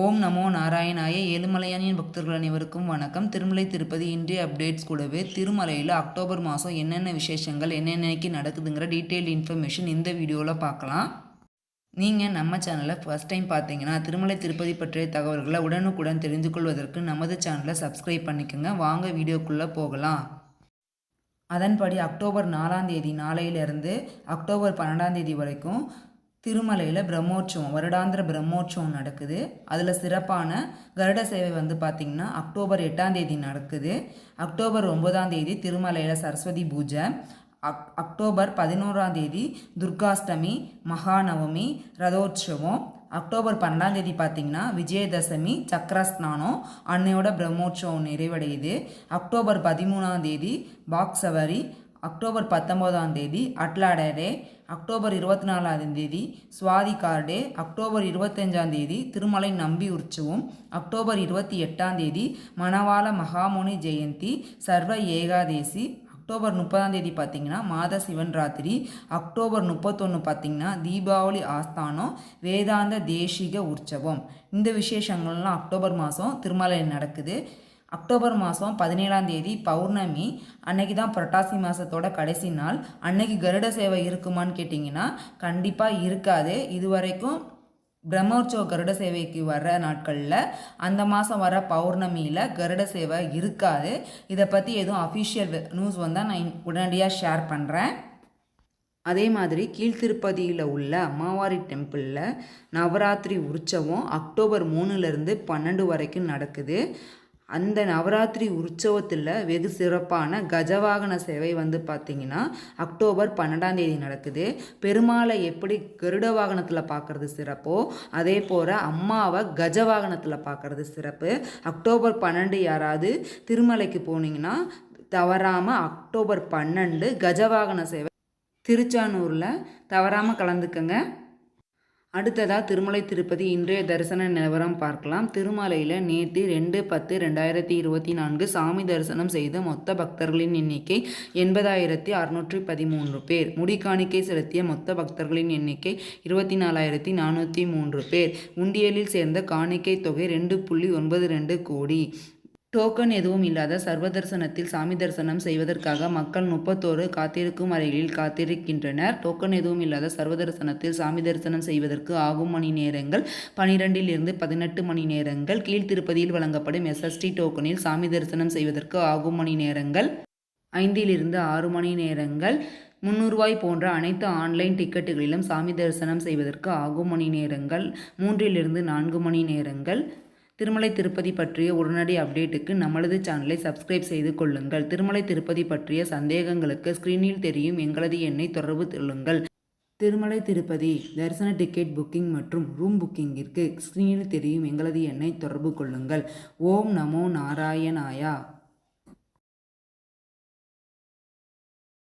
ஓம் நமோ நாராயணாய ஏழுமலையானின் பக்தர்கள் அனைவருக்கும் வணக்கம். திருமலை திருப்பதி இன்றைய அப்டேட்ஸ் கூடவே திருமலையில் அக்டோபர் மாதம் என்னென்ன விசேஷங்கள் என்னென்னக்கு நடக்குதுங்கிற டீட்டெயில் இன்ஃபர்மேஷன் இந்த வீடியோவில் பார்க்கலாம். நீங்கள் நம்ம சேனலை ஃபஸ்ட் டைம் பார்த்தீங்கன்னா திருமலை திருப்பதி பற்றிய தகவல்களை உடனுக்குடன் தெரிந்து கொள்வதற்கு நமது சேனலை சப்ஸ்கிரைப் பண்ணிக்கோங்க. வாங்க வீடியோக்குள்ளே போகலாம். அதன்படி அக்டோபர் நாலாம் தேதி நாளையிலிருந்து அக்டோபர் பன்னெண்டாம் தேதி வரைக்கும் திருமலையில் பிரம்மோற்சவம் வருடாந்திர பிரம்மோற்சவம் நடக்குது. அதில் சிறப்பான கருட சேவை வந்து பார்த்திங்கன்னா அக்டோபர் எட்டாம் தேதி நடக்குது. அக்டோபர் ஒன்பதாம் தேதி திருமலையில் சரஸ்வதி பூஜை. அக் அக்டோபர் பதினோராம் தேதி துர்காஷ்டமி மகாநவமி ரதோற்சவம். அக்டோபர் பன்னெண்டாம் தேதி பார்த்திங்கன்னா விஜயதசமி சக்கரஸ்நானம் அன்னையோட பிரம்மோற்சவம் நிறைவடையுது. அக்டோபர் பதிமூணாம் தேதி பாக்ஸவரி அக்டோபர் பத்தொம்போதாம் தேதி அட்லாடே அக்டோபர் இருபத்தி நாலாம் தேதி சுவாதி கார்டே அக்டோபர் இருபத்தஞ்சாம் தேதி திருமலை நம்பி உற்சவம் அக்டோபர் இருபத்தி எட்டாம் தேதி மணவாள மகாமுனி ஜெயந்தி சர்வ ஏகாதேசி அக்டோபர் முப்பதாம் தேதி பார்த்தீங்கன்னா மாத சிவன் ராத்திரி அக்டோபர் முப்பத்தொன்று பார்த்தீங்கன்னா தீபாவளி ஆஸ்தானம் வேதாந்த தேசிக உற்சவம். இந்த விசேஷங்கள்லாம் அக்டோபர் மாதம் திருமலையில் நடக்குது. அக்டோபர் மாதம் பதினேழாம் தேதி பௌர்ணமி. அன்னைக்கு தான் புரட்டாசி மாதத்தோட கடைசி நாள். அன்னைக்கு கருட சேவை இருக்குமான்னு கேட்டிங்கன்னா கண்டிப்பாக இருக்காது. இது வரைக்கும் பிரம்மோற்சவ கருட சேவைக்கு வர்ற நாட்களில் அந்த மாதம் வர பௌர்ணமியில் கருட சேவை இருக்காது. இதை பற்றி எதுவும் அஃபிஷியல் நியூஸ் வந்தால் நான் உடனடியாக ஷேர் பண்ணுறேன் அதே மாதிரி கீழ்த்திருப்பதியில் உள்ள அம்மாவாரி டெம்பிளில் நவராத்திரி உற்சவம் அக்டோபர் மூணுலேருந்து பன்னெண்டு வரைக்கும் நடக்குது. அந்த நவராத்திரி உற்சவத்தில் வெகு சிறப்பான கஜவாகன சேவை வந்து பார்த்திங்கன்னா அக்டோபர் பன்னெண்டாம் தேதி நடக்குது. பெருமாளை எப்படி கருட வாகனத்தில் பார்க்குறது சிறப்போ அதே போல் அம்மாவை கஜ வாகனத்தில் பார்க்குறது சிறப்பு. அக்டோபர் பன்னெண்டு யாராவது திருமலைக்கு போனீங்கன்னா தவறாமல் அக்டோபர் பன்னெண்டு கஜவாகன சேவை திருச்சானூரில் தவறாமல் கலந்துக்கங்க. அடுத்ததாக திருமலை திருப்பதி இன்றைய தரிசன நிலவரம் பார்க்கலாம். திருமலையில் நேற்று ரெண்டு பத்து ரெண்டாயிரத்தி இருபத்தி நான்கு சாமி தரிசனம் செய்த மொத்த பக்தர்களின் எண்ணிக்கை எண்பதாயிரத்தி அறுநூற்றி பதிமூன்று பேர். முடிக்காணிக்கை செலுத்திய மொத்த பக்தர்களின் எண்ணிக்கை இருபத்தி நாலாயிரத்தி நானூற்றி மூன்று பேர். உண்டியலில் சேர்ந்த காணிக்கை தொகை ரெண்டு புள்ளி ஒன்பது ரெண்டு கோடி. டோக்கன் எதுவும் இல்லாத சர்வ தரிசனத்தில் சாமி தரிசனம் செய்வதற்காக மக்கள் முப்பத்தோரு காத்திருக்கும் அறைகளில் காத்திருக்கின்றனர். டோக்கன் எதுவும் இல்லாத சர்வ தரிசனத்தில் சாமி தரிசனம் செய்வதற்கு ஆகும் மணி நேரங்கள் பனிரெண்டில் இருந்து பதினெட்டு மணி நேரங்கள். கீழ்த்திருப்பதியில் வழங்கப்படும் எஸ்எஸ்டி டோக்கனில் சாமி தரிசனம் செய்வதற்கு ஆகும் மணி நேரங்கள் ஐந்திலிருந்து ஆறு மணி நேரங்கள். முந்நூறுவாய் போன்ற அனைத்து ஆன்லைன் டிக்கெட்டுகளிலும் சாமி தரிசனம் செய்வதற்கு ஆகும் மணி நேரங்கள் மூன்றிலிருந்து நான்கு மணி நேரங்கள். திருமலை திருப்பதி பற்றிய உடனடி அப்டேட்டுக்கு நம்மளது சேனலை சப்ஸ்கிரைப் செய்து கொள்ளுங்கள். திருமலை திருப்பதி பற்றிய சந்தேகங்களுக்கு ஸ்க்ரீனில் தெரியும் எங்களது எண்ணை தொடர்பு கொள்ளுங்கள். திருமலை திருப்பதி தரிசன டிக்கெட் புக்கிங் மற்றும் ரூம் புக்கிங்கிற்கு ஸ்க்ரீனில் தெரியும் எங்களது எண்ணை தொடர்பு கொள்ளுங்கள். ஓம் நமோ நாராயணாயா.